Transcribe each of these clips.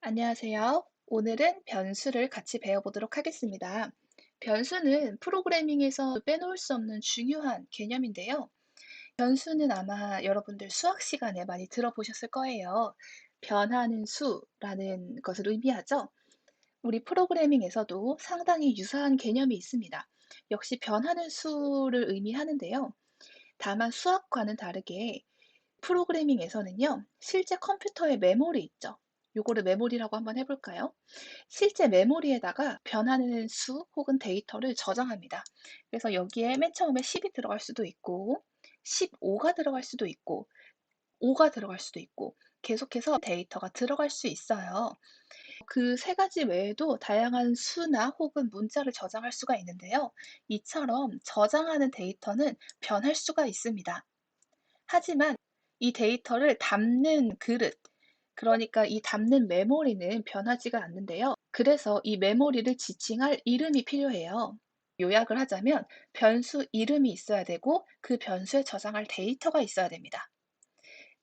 안녕하세요. 오늘은 변수를 같이 배워보도록 하겠습니다. 변수는 프로그래밍에서 빼놓을 수 없는 중요한 개념인데요. 변수는 아마 여러분들 수학 시간에 많이 들어보셨을 거예요. 변하는 수라는 것을 의미하죠. 우리 프로그래밍에서도 상당히 유사한 개념이 있습니다. 역시 변하는 수를 의미하는데요. 다만 수학과는 다르게 프로그래밍에서는요, 실제 컴퓨터에 메모리 있죠. 요거를 메모리라고 한번 해볼까요? 실제 메모리에다가 변하는 수 혹은 데이터를 저장합니다. 그래서 여기에 맨 처음에 10이 들어갈 수도 있고, 15가 들어갈 수도 있고, 5가 들어갈 수도 있고, 계속해서 데이터가 들어갈 수 있어요. 그 세 가지 외에도 다양한 수나 혹은 문자를 저장할 수가 있는데요. 이처럼 저장하는 데이터는 변할 수가 있습니다. 하지만 이 데이터를 담는 그릇, 그러니까 이 담는 메모리는 변하지가 않는데요. 그래서 이 메모리를 지칭할 이름이 필요해요. 요약을 하자면 변수 이름이 있어야 되고 그 변수에 저장할 데이터가 있어야 됩니다.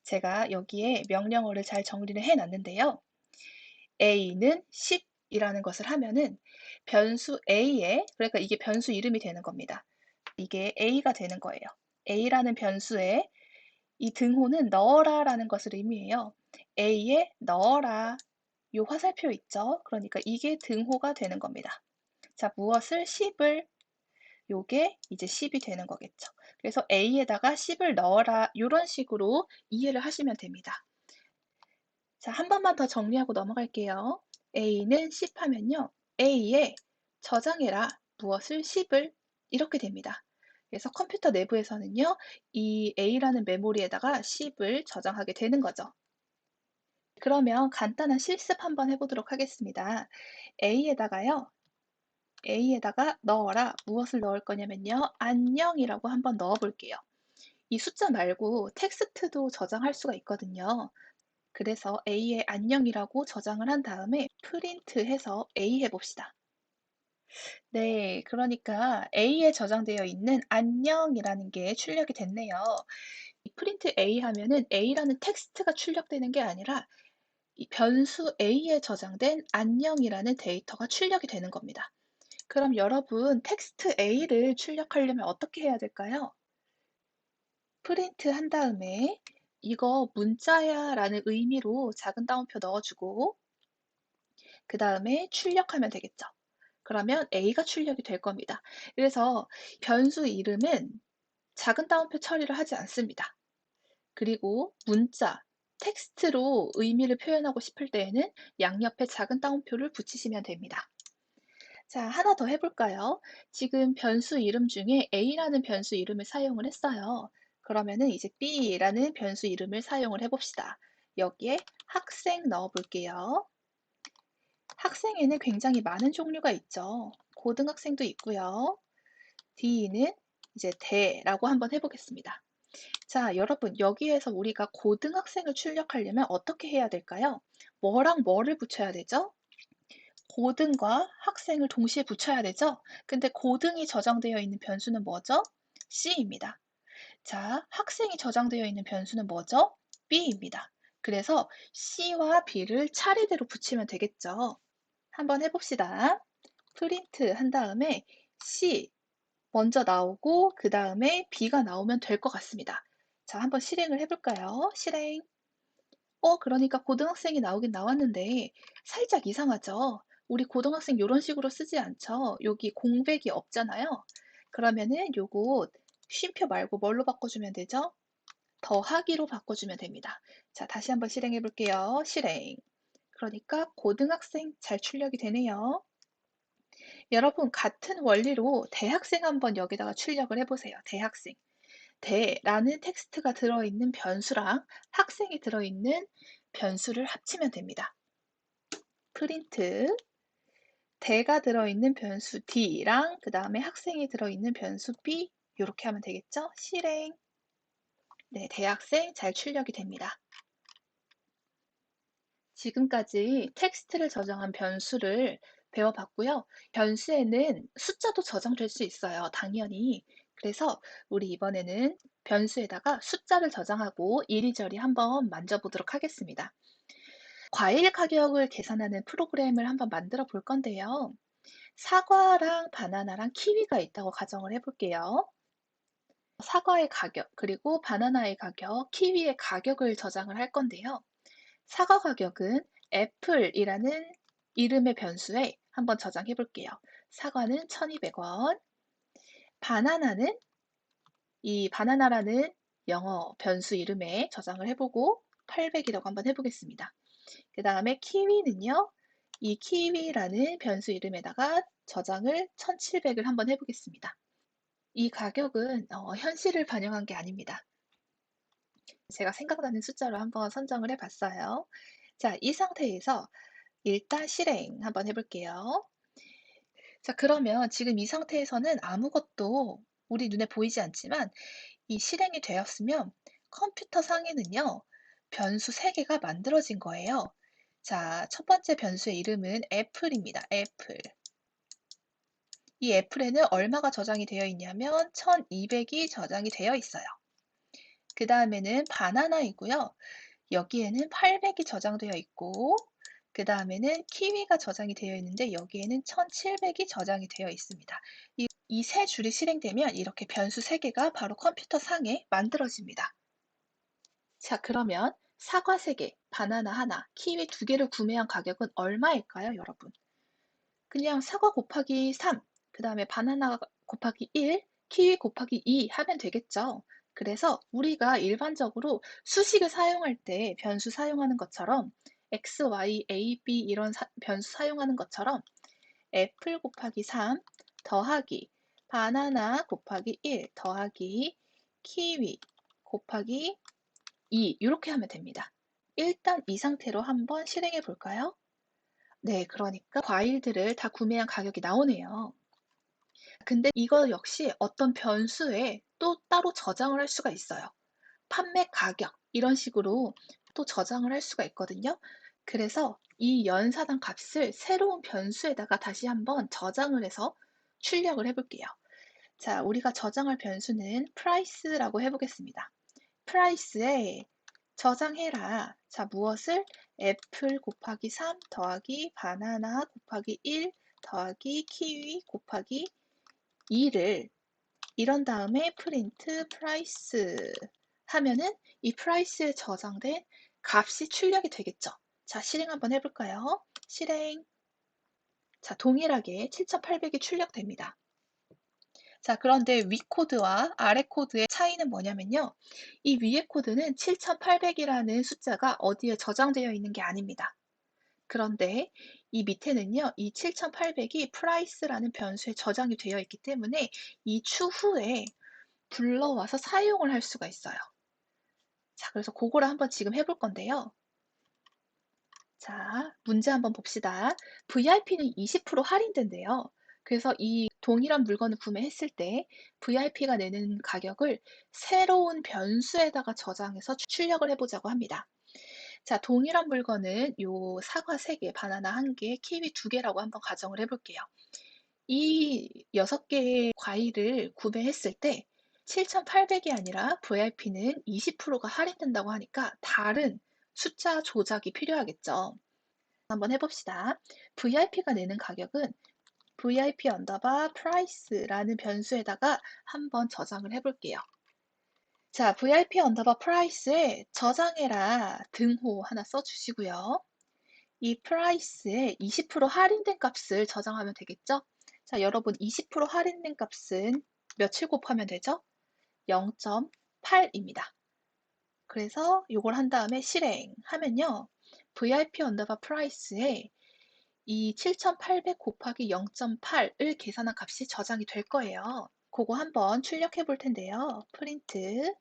제가 여기에 명령어를 잘 정리를 해 놨는데요. a는 10이라는 것을 하면은 변수 a에 그러니까 이게 변수 이름이 되는 겁니다. 이게 a가 되는 거예요. a라는 변수에 이 등호는 넣어라 라는 것을 의미해요. A에 넣어라. 요 화살표 있죠? 그러니까 이게 등호가 되는 겁니다. 자, 무엇을 10을 요게 이제 10이 되는 거겠죠. 그래서 A에다가 10을 넣어라. 이런 식으로 이해를 하시면 됩니다. 자, 한 번만 더 정리하고 넘어갈게요. A는 10 하면요. A에 저장해라. 무엇을 10을 이렇게 됩니다. 그래서 컴퓨터 내부에서는요. 이 A라는 메모리에다가 10을 저장하게 되는 거죠. 그러면 간단한 실습 한번 해보도록 하겠습니다. A에다가요. A에다가 넣어라. 무엇을 넣을 거냐면요. 안녕이라고 한번 넣어 볼게요. 이 숫자 말고 텍스트도 저장할 수가 있거든요. 그래서 A에 안녕이라고 저장을 한 다음에 프린트 해서 A 해봅시다. 네, 그러니까 A에 저장되어 있는 안녕이라는 게 출력이 됐네요. 이 프린트 A 하면은 A라는 텍스트가 출력되는 게 아니라 이 변수 A에 저장된 안녕이라는 데이터가 출력이 되는 겁니다. 그럼 여러분 텍스트 A를 출력하려면 어떻게 해야 될까요? 프린트 한 다음에 이거 문자야 라는 의미로 작은 따옴표 넣어 주고 그 다음에 출력하면 되겠죠. 그러면 A가 출력이 될 겁니다. 그래서 변수 이름은 작은 따옴표 처리를 하지 않습니다. 그리고 문자, 텍스트로 의미를 표현하고 싶을 때에는 양옆에 작은 따옴표를 붙이시면 됩니다. 자, 하나 더 해볼까요? 지금 변수 이름 중에 A라는 변수 이름을 사용을 했어요. 그러면은 이제 B라는 변수 이름을 사용을 해봅시다. 여기에 학생 넣어볼게요. 학생에는 굉장히 많은 종류가 있죠. 고등학생도 있고요. D는 이제 대라고 한번 해보겠습니다. 자, 여러분, 여기에서 우리가 고등학생을 출력하려면 어떻게 해야 될까요? 뭐랑 뭐를 붙여야 되죠? 고등과 학생을 동시에 붙여야 되죠? 근데 고등이 저장되어 있는 변수는 뭐죠? C입니다. 자, 학생이 저장되어 있는 변수는 뭐죠? B입니다. 그래서 C와 B를 차례대로 붙이면 되겠죠. 한번 해봅시다. 프린트 한 다음에 C 먼저 나오고 그 다음에 B가 나오면 될 것 같습니다. 자, 한번 실행을 해볼까요? 실행. 어, 그러니까 고등학생이 나오긴 나왔는데 살짝 이상하죠? 우리 고등학생 이런 식으로 쓰지 않죠? 여기 공백이 없잖아요. 그러면은 요거 쉼표 말고 뭘로 바꿔주면 되죠? 더하기로 바꿔주면 됩니다. 자, 다시 한번 실행해 볼게요. 실행. 그러니까 고등학생 잘 출력이 되네요. 여러분 같은 원리로 대학생 한번 여기다가 출력을 해보세요. 대학생. 대라는 텍스트가 들어있는 변수랑 학생이 들어있는 변수를 합치면 됩니다. 프린트 대가 들어있는 변수 D랑 그 다음에 학생이 들어있는 변수 B 이렇게 하면 되겠죠? 실행. 네, 대학생 잘 출력이 됩니다. 지금까지 텍스트를 저장한 변수를 배워봤고요. 변수에는 숫자도 저장될 수 있어요. 당연히. 그래서 우리 이번에는 변수에다가 숫자를 저장하고 이리저리 한번 만져보도록 하겠습니다. 과일 가격을 계산하는 프로그램을 한번 만들어 볼 건데요. 사과랑 바나나랑 키위가 있다고 가정을 해 볼게요. 사과의 가격, 그리고 바나나의 가격, 키위의 가격을 저장을 할 건데요. 사과 가격은 애플이라는 이름의 변수에 한번 저장해 볼게요. 사과는 1200원. 바나나는 이 바나나라는 영어 변수 이름에 저장을 해보고 800이라고 한번 해보겠습니다. 그 다음에 키위는요. 이 키위라는 변수 이름에다가 저장을 1700을 한번 해보겠습니다. 이 가격은 어, 현실을 반영한 게 아닙니다. 제가 생각나는 숫자로 한번 선정을 해봤어요. 자, 이 상태에서 일단 실행 한번 해볼게요. 자, 그러면 지금 이 상태에서는 아무것도 우리 눈에 보이지 않지만 이 실행이 되었으면 컴퓨터 상에는요, 변수 3개가 만들어진 거예요. 자, 첫 번째 변수의 이름은 애플입니다. 애플. 이 애플에는 얼마가 저장이 되어 있냐면 1200이 저장이 되어 있어요. 그 다음에는 바나나이고요. 여기에는 800이 저장되어 있고 그 다음에는 키위가 저장이 되어 있는데 여기에는 1700이 저장이 되어 있습니다. 이 세 줄이 실행되면 이렇게 변수 3개가 바로 컴퓨터 상에 만들어집니다. 자 그러면 사과 3개, 바나나 하나, 키위 2개를 구매한 가격은 얼마일까요 여러분? 그냥 사과 곱하기 3, 그 다음에 바나나 곱하기 1, 키위 곱하기 2 하면 되겠죠. 그래서 우리가 일반적으로 수식을 사용할 때 변수 사용하는 것처럼 x, y, a, b 이런 사, 변수 사용하는 것처럼 애플 곱하기 3 더하기 바나나 곱하기 1 더하기 키위 곱하기 2 이렇게 하면 됩니다. 일단 이 상태로 한번 실행해 볼까요? 네, 그러니까 과일들을 다 구매한 가격이 나오네요. 근데 이거 역시 어떤 변수에 또 따로 저장을 할 수가 있어요. 판매 가격 이런 식으로 또 저장을 할 수가 있거든요. 그래서 이 연사당 값을 새로운 변수에다가 다시 한번 저장을 해서 출력을 해볼게요. 자, 우리가 저장할 변수는 price라고 해보겠습니다. price에 저장해라. 자, 무엇을? 애플 곱하기 3 더하기 바나나 곱하기 1 더하기 키위 곱하기 2를 이런 다음에 프린트 프라이스 하면은 이 프라이스에 저장된 값이 출력이 되겠죠. 자, 실행 한번 해볼까요? 실행. 자, 동일하게 7,800이 출력됩니다. 자, 그런데 위 코드와 아래 코드의 차이는 뭐냐면요. 이 위의 코드는 7,800이라는 숫자가 어디에 저장되어 있는 게 아닙니다. 그런데 이 밑에는요, 이 7,800이 price라는 변수에 저장이 되어 있기 때문에 이 추후에 불러와서 사용을 할 수가 있어요. 자, 그래서 그거를 한번 지금 해볼 건데요. 자, 문제 한번 봅시다. VIP는 20% 할인된대요. 그래서 이 동일한 물건을 구매했을 때 VIP가 내는 가격을 새로운 변수에다가 저장해서 출력을 해보자고 합니다. 자, 동일한 물건은 요 사과 3개, 바나나 1개, 키위 2개라고 한번 가정을 해볼게요. 이 6개의 과일을 구매했을 때 7,800이 아니라 VIP는 20%가 할인된다고 하니까 다른 숫자 조작이 필요하겠죠. 한번 해봅시다. VIP가 내는 가격은 VIP 언더바 price라는 변수에다가 한번 저장을 해볼게요. 자, VIP 언더바 price에 저장해라 등호 하나 써주시고요. 이 price에 20% 할인된 값을 저장하면 되겠죠? 자, 여러분 20% 할인된 값은 며칠 곱하면 되죠? 0.8입니다. 그래서 이걸 한 다음에 실행하면요. VIP 언더바 price에 이 7,800 곱하기 0.8을 계산한 값이 저장이 될 거예요. 그거 한번 출력해 볼 텐데요. 프린트.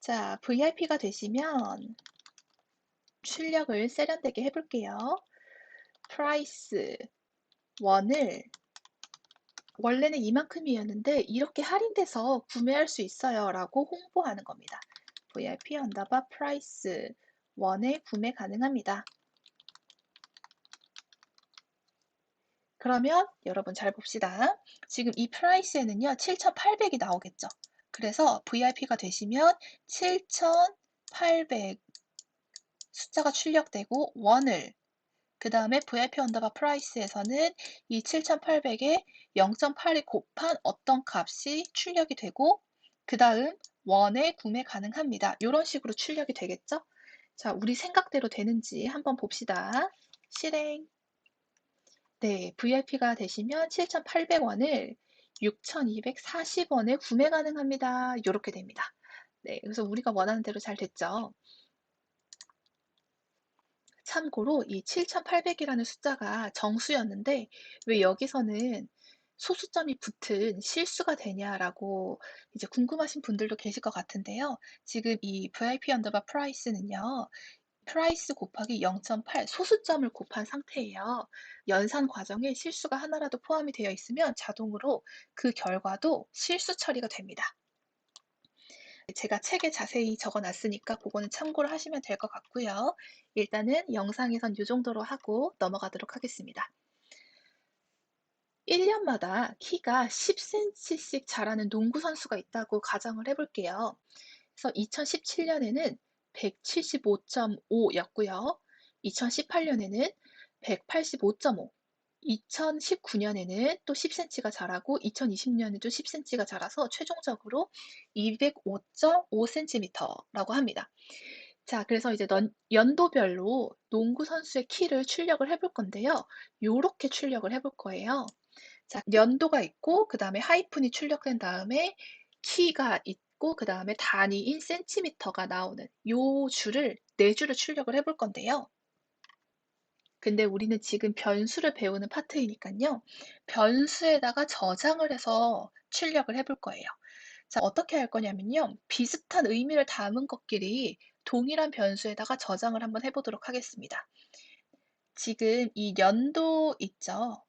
자, VIP가 되시면 출력을 세련되게 해볼게요. price 1을 원래는 이만큼이었는데 이렇게 할인돼서 구매할 수 있어요 라고 홍보하는 겁니다. VIP 언더바 price 1에 구매 가능합니다. 그러면 여러분 잘 봅시다. 지금 이 프라이스에는요, 7,800이 나오겠죠. 그래서 VIP가 되시면 7,800 숫자가 출력되고 원을 그 다음에 VIP 언더바 프라이스에서는 이 7,800에 0.8이 곱한 어떤 값이 출력이 되고 그 다음 원에 구매 가능합니다. 이런 식으로 출력이 되겠죠? 자, 우리 생각대로 되는지 한번 봅시다. 실행. 네, VIP가 되시면 7,800원을 6,240원에 구매 가능합니다. 이렇게 됩니다. 네, 그래서 우리가 원하는 대로 잘 됐죠. 참고로 이 7,800이라는 숫자가 정수였는데 왜 여기서는 소수점이 붙은 실수가 되냐라고 이제 궁금하신 분들도 계실 것 같은데요. 지금 이 VIP 언더바 프라이스는요. 프라이스 곱하기 0.8 소수점을 곱한 상태예요. 연산 과정에 실수가 하나라도 포함이 되어 있으면 자동으로 그 결과도 실수 처리가 됩니다. 제가 책에 자세히 적어 놨으니까 그거는 참고를 하시면 될 것 같고요. 일단은 영상에선 이 정도로 하고 넘어가도록 하겠습니다. 1년마다 키가 10cm씩 자라는 농구 선수가 있다고 가정을 해볼게요. 그래서 2017년에는 175.5였고요. 2018년에는 185.5, 2019년에는 또 10cm가 자라고 2020년에도 10cm가 자라서 최종적으로 205.5cm라고 합니다. 자, 그래서 이제 넌, 연도별로 농구 선수의 키를 출력을 해볼 건데요. 요렇게 출력을 해볼 거예요. 자, 연도가 있고 그 다음에 하이픈이 출력된 다음에 키가 있고 그 다음에 단위인 센티미터가 나오는 요 줄을 네 줄을 출력을 해볼 건데요. 근데 우리는 지금 변수를 배우는 파트이니까요. 변수에다가 저장을 해서 출력을 해볼 거예요. 자, 어떻게 할 거냐면요. 비슷한 의미를 담은 것끼리 동일한 변수에다가 저장을 한번 해보도록 하겠습니다. 지금 이 연도 있죠?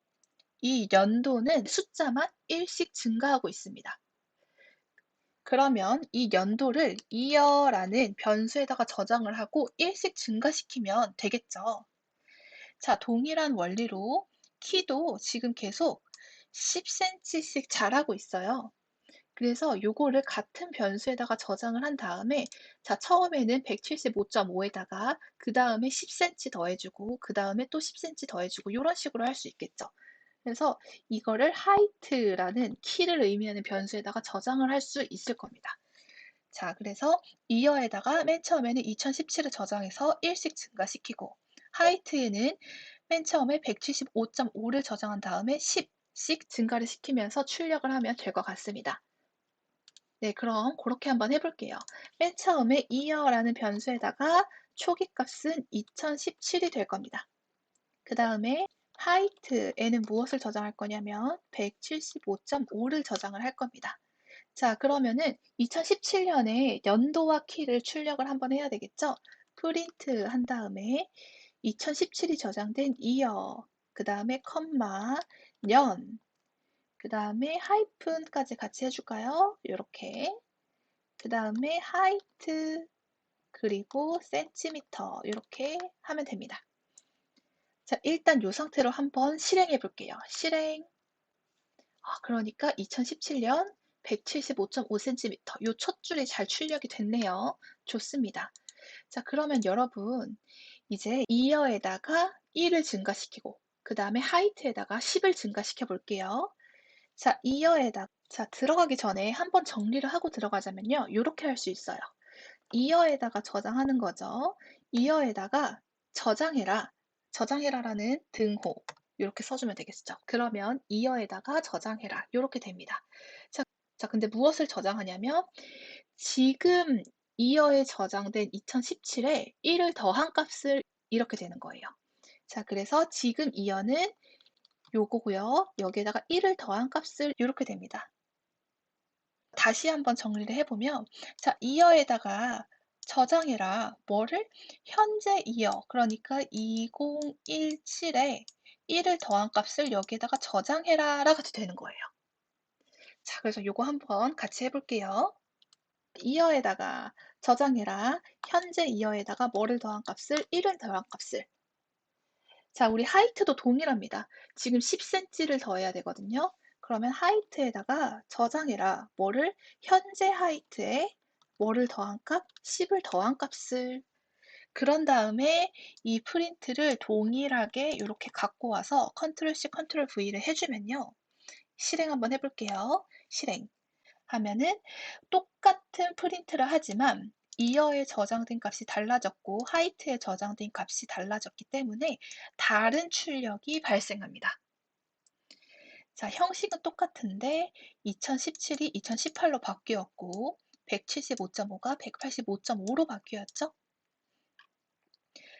이 연도는 숫자만 1씩 증가하고 있습니다. 그러면 이 연도를 year라는 변수에다가 저장을 하고 1씩 증가시키면 되겠죠. 자, 동일한 원리로 키도 지금 계속 10cm씩 자라고 있어요. 그래서 요거를 같은 변수에다가 저장을 한 다음에 자 처음에는 175.5에다가 그 다음에 10cm 더해주고 그 다음에 또 10cm 더해주고 이런 식으로 할 수 있겠죠. 그래서 이거를 height라는 키를 의미하는 변수에다가 저장을 할 수 있을 겁니다. 자, 그래서 이어에다가 맨 처음에는 2017을 저장해서 1씩 증가시키고 하이트에는 맨 처음에 175.5를 저장한 다음에 10씩 증가를 시키면서 출력을 하면 될 것 같습니다. 네, 그럼 그렇게 한번 해볼게요. 맨 처음에 year라는 변수에다가 초기 값은 2017이 될 겁니다. 그 다음에 height에는 무엇을 저장할 거냐면 175.5를 저장을 할 겁니다. 자, 그러면은 2017년에 연도와 키를 출력을 한번 해야 되겠죠? 프린트 한 다음에 2017이 저장된 year, 그 다음에 컴마, 년, 그 다음에 하이픈까지 같이 해줄까요? 이렇게. 그 다음에 하이트, 그리고 센티미터 이렇게 하면 됩니다. 자, 일단 이 상태로 한번 실행해 볼게요. 실행. 아, 그러니까 2017년 175.5cm 요첫 줄이 잘 출력이 됐네요. 좋습니다. 자, 그러면 여러분 이제 이어에다가 1을 증가시키고 그 다음에 하이트에다가 10을 증가시켜 볼게요. 자, 이어에다 자, 들어가기 전에 한번 정리를 하고 들어가자면요. 이렇게 할 수 있어요. 이어에다가 저장하는 거죠. 이어에다가 저장해라. 저장해라라는 등호 이렇게 써주면 되겠죠. 그러면 이어에다가 저장해라 이렇게 됩니다. 자, 자, 근데 무엇을 저장하냐면 지금 이어에 저장된 2017에 1을 더한 값을 이렇게 되는 거예요. 자, 그래서 지금 이어는 요거고요. 여기에다가 1을 더한 값을 이렇게 됩니다. 다시 한번 정리를 해보면 자, 이어에다가 저장해라. 뭐를? 현재 이어. 그러니까 2017에 1을 더한 값을 여기에다가 저장해라 라가 되는 거예요. 자, 그래서 요거 한번 같이 해볼게요. 이어에다가 저장해라. 현재 이어에다가 뭐를 더한 값을 1을 더한 값을 자, 우리 하이트도 동일합니다. 지금 10cm를 더해야 되거든요. 그러면 하이트에다가 저장해라. 뭐를? 현재 하이트에 뭐를 더한 값? 10을 더한 값을 그런 다음에 이 프린트를 동일하게 이렇게 갖고 와서 컨트롤 C, 컨트롤 V를 해주면요. 실행 한번 해볼게요. 실행. 하면은 똑같은 프린트를 하지만 이어에 저장된 값이 달라졌고 하이트에 저장된 값이 달라졌기 때문에 다른 출력이 발생합니다. 자, 형식은 똑같은데 2017이 2018로 바뀌었고 175.5가 185.5로 바뀌었죠?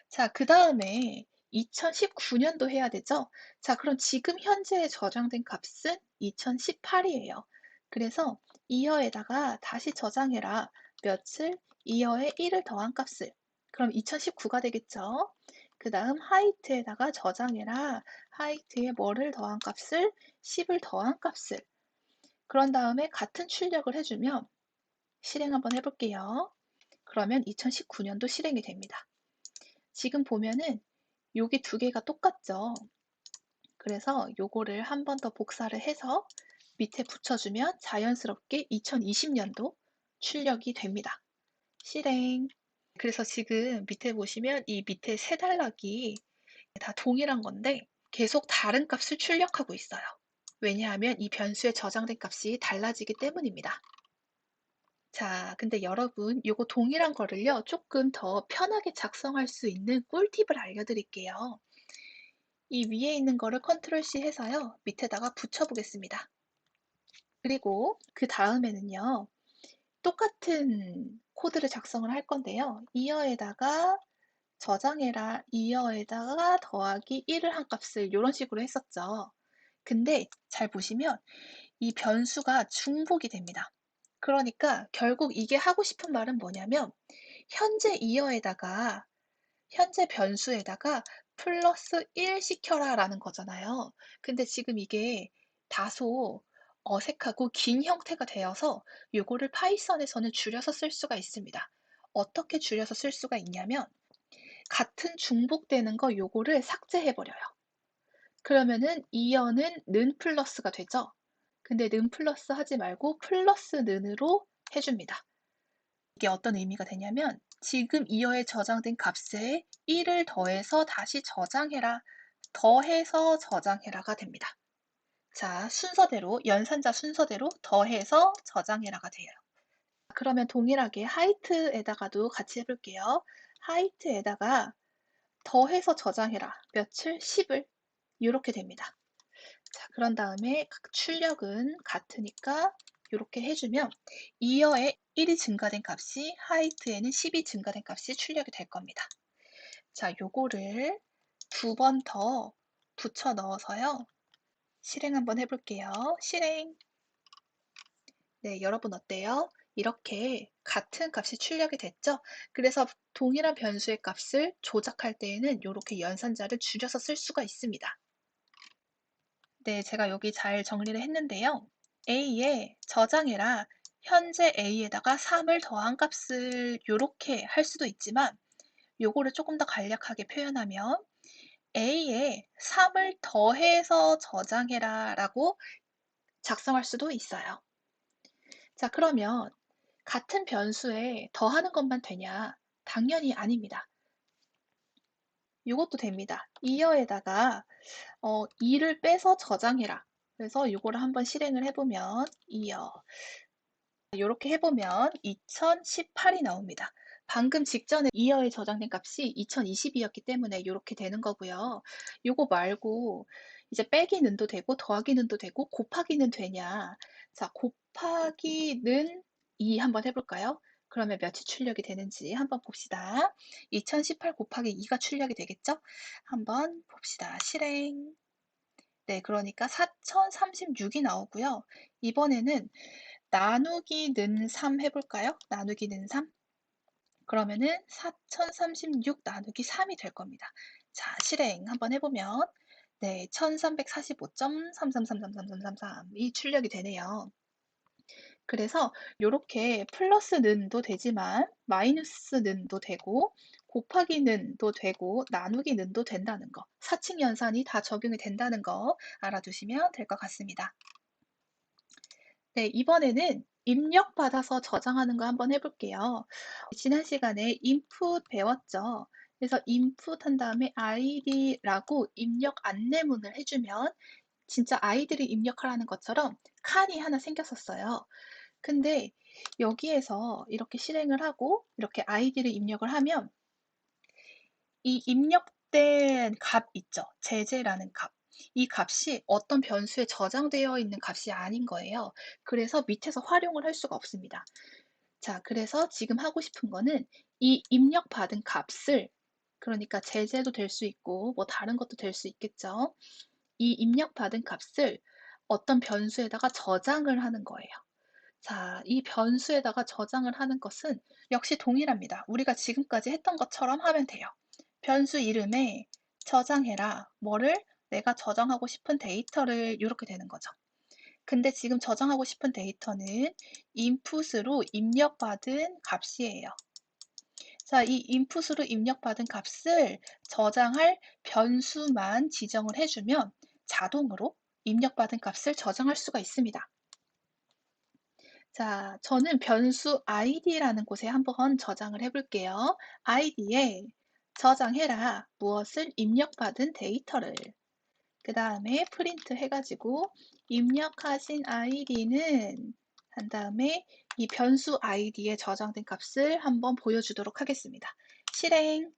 자, 그 다음에 2019년도 해야 되죠? 자, 그럼 지금 현재 저장된 값은 2018이에요. 그래서 이어에다가 다시 저장해라. 며칠? 이어에 1을 더한 값을. 그럼 2019가 되겠죠? 그 다음 하이트에다가 저장해라. 하이트에 뭐를 더한 값을? 10을 더한 값을. 그런 다음에 같은 출력을 해주면 실행 한번 해볼게요. 그러면 2019년도 실행이 됩니다. 지금 보면은 여기 두 개가 똑같죠. 그래서 요거를 한 번 더 복사를 해서 밑에 붙여주면 자연스럽게 2020년도 출력이 됩니다. 실행. 그래서 지금 밑에 보시면 이 밑에 세 단락이 다 동일한 건데 계속 다른 값을 출력하고 있어요. 왜냐하면 이 변수에 저장된 값이 달라지기 때문입니다. 자, 근데 여러분, 요거 동일한 거를요, 조금 더 편하게 작성할 수 있는 꿀팁을 알려드릴게요. 이 위에 있는 거를 컨트롤 C 해서요, 밑에다가 붙여보겠습니다. 그리고 그 다음에는요, 똑같은 코드를 작성을 할 건데요. 이어에다가 저장해라, 이어에다가 더하기 1을 한 값을 이런 식으로 했었죠. 근데 잘 보시면 이 변수가 중복이 됩니다. 그러니까 결국 이게 하고 싶은 말은 뭐냐면 현재 이어에다가 현재 변수에다가 플러스 1 시켜라 라는 거잖아요. 근데 지금 이게 다소 어색하고 긴 형태가 되어서 요거를 파이썬에서는 줄여서 쓸 수가 있습니다. 어떻게 줄여서 쓸 수가 있냐면 같은 중복되는 거 요거를 삭제해 버려요. 그러면은 이어는 는 플러스가 되죠. 근데 는 플러스 하지 말고 플러스 는으로 해줍니다. 이게 어떤 의미가 되냐면 지금 이어에 저장된 값에 1을 더해서 다시 저장해라. 더해서 저장해라가 됩니다. 자, 순서대로, 연산자 순서대로 더해서 저장해라가 돼요. 그러면 동일하게 하이트에다가도 같이 해볼게요. 하이트에다가 더해서 저장해라. 며칠? 10을. 이렇게 됩니다. 자, 그런 다음에 각 출력은 같으니까 이렇게 해주면 이어에 1이 증가된 값이 하이트에는 10이 증가된 값이 출력이 될 겁니다. 자, 요거를 두 번 더 붙여 넣어서요. 실행 한번 해볼게요. 실행. 네, 여러분 어때요? 이렇게 같은 값이 출력이 됐죠? 그래서 동일한 변수의 값을 조작할 때에는 이렇게 연산자를 줄여서 쓸 수가 있습니다. 네, 제가 여기 잘 정리를 했는데요. A에 저장해라. 현재 A에다가 3을 더한 값을 이렇게 할 수도 있지만 요거를 조금 더 간략하게 표현하면 A에 3을 더해서 저장해라 라고 작성할 수도 있어요. 자, 그러면 같은 변수에 더하는 것만 되냐? 당연히 아닙니다. 이것도 됩니다. 이어에다가 어, 2를 빼서 저장해라. 그래서 이거를 한번 실행을 해보면 이어 이렇게 해보면 2018이 나옵니다. 방금 직전에 이어에 저장된 값이 2020이었기 때문에 이렇게 되는 거고요. 이거 말고 이제 빼기는도 되고 더하기는도 되고 곱하기는 되냐. 자, 곱하기는 2 한번 해볼까요? 그러면 몇이 출력이 되는지 한번 봅시다. 2018 곱하기 2가 출력이 되겠죠? 한번 봅시다. 실행. 네, 그러니까 4036이 나오고요. 이번에는 나누기 는 3 해볼까요? 나누기 는 3. 그러면은 4036 나누기 3이 될 겁니다. 자, 실행 한번 해보면 네, 1345.33333333이 출력이 되네요. 그래서 이렇게 플러스 는도 되지만 마이너스 는도 되고 곱하기 는도 되고 나누기 는도 된다는 거 사칙 연산이 다 적용이 된다는 거 알아두시면 될 것 같습니다. 네, 이번에는 입력받아서 저장하는 거 한번 해 볼게요. 지난 시간에 input 배웠죠. 그래서 input 한 다음에 id라고 입력 안내문을 해 주면 진짜 아이들이 입력하라는 것처럼 칸이 하나 생겼었어요. 근데 여기에서 이렇게 실행을 하고 이렇게 아이디를 입력을 하면 이 입력된 값 있죠. 제재라는 값. 이 값이 어떤 변수에 저장되어 있는 값이 아닌 거예요. 그래서 밑에서 활용을 할 수가 없습니다. 자, 그래서 지금 하고 싶은 거는 이 입력받은 값을 그러니까 제재도 될 수 있고 뭐 다른 것도 될 수 있겠죠. 이 입력받은 값을 어떤 변수에다가 저장을 하는 거예요. 자, 이 변수에다가 저장을 하는 것은 역시 동일합니다. 우리가 지금까지 했던 것처럼 하면 돼요. 변수 이름에 저장해라. 뭐를? 내가 저장하고 싶은 데이터를 이렇게 되는 거죠. 근데 지금 저장하고 싶은 데이터는 input으로 입력받은 값이에요. 자, 이 input으로 입력받은 값을 저장할 변수만 지정을 해주면 자동으로 입력받은 값을 저장할 수가 있습니다. 자, 저는 변수 id라는 곳에 한번 저장을 해 볼게요. id에 저장해라. 무엇을 입력받은 데이터를. 그 다음에 프린트 해가지고 입력하신 id는 한 다음에 이 변수 id에 저장된 값을 한번 보여주도록 하겠습니다. 실행.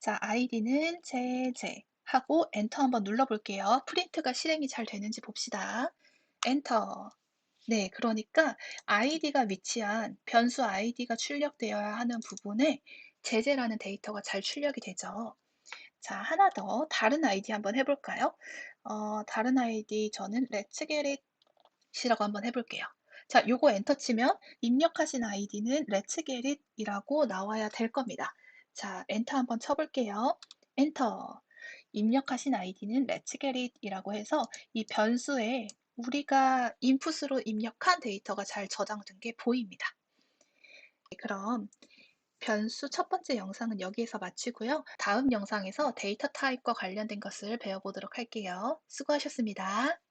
자, id는 제제 하고 엔터 한번 눌러볼게요. 프린트가 실행이 잘 되는지 봅시다. 엔터. 네, 그러니까 id가 위치한 변수 id가 출력되어야 하는 부분에 제재라는 데이터가 잘 출력이 되죠. 자, 하나 더 다른 아이디 한번 해볼까요? 어, 다른 아이디 저는 Let's Get It이라고 한번 해볼게요. 자, 요거 엔터 치면 입력하신 아이디는 Let's Get It이라고 나와야 될 겁니다. 자, 엔터 한번 쳐볼게요. 엔터. 입력하신 아이디는 Let's Get It이라고 해서 이 변수에 우리가 인풋으로 입력한 데이터가 잘 저장된 게 보입니다. 네, 그럼 변수 첫 번째 영상은 여기에서 마치고요. 다음 영상에서 데이터 타입과 관련된 것을 배워보도록 할게요. 수고하셨습니다.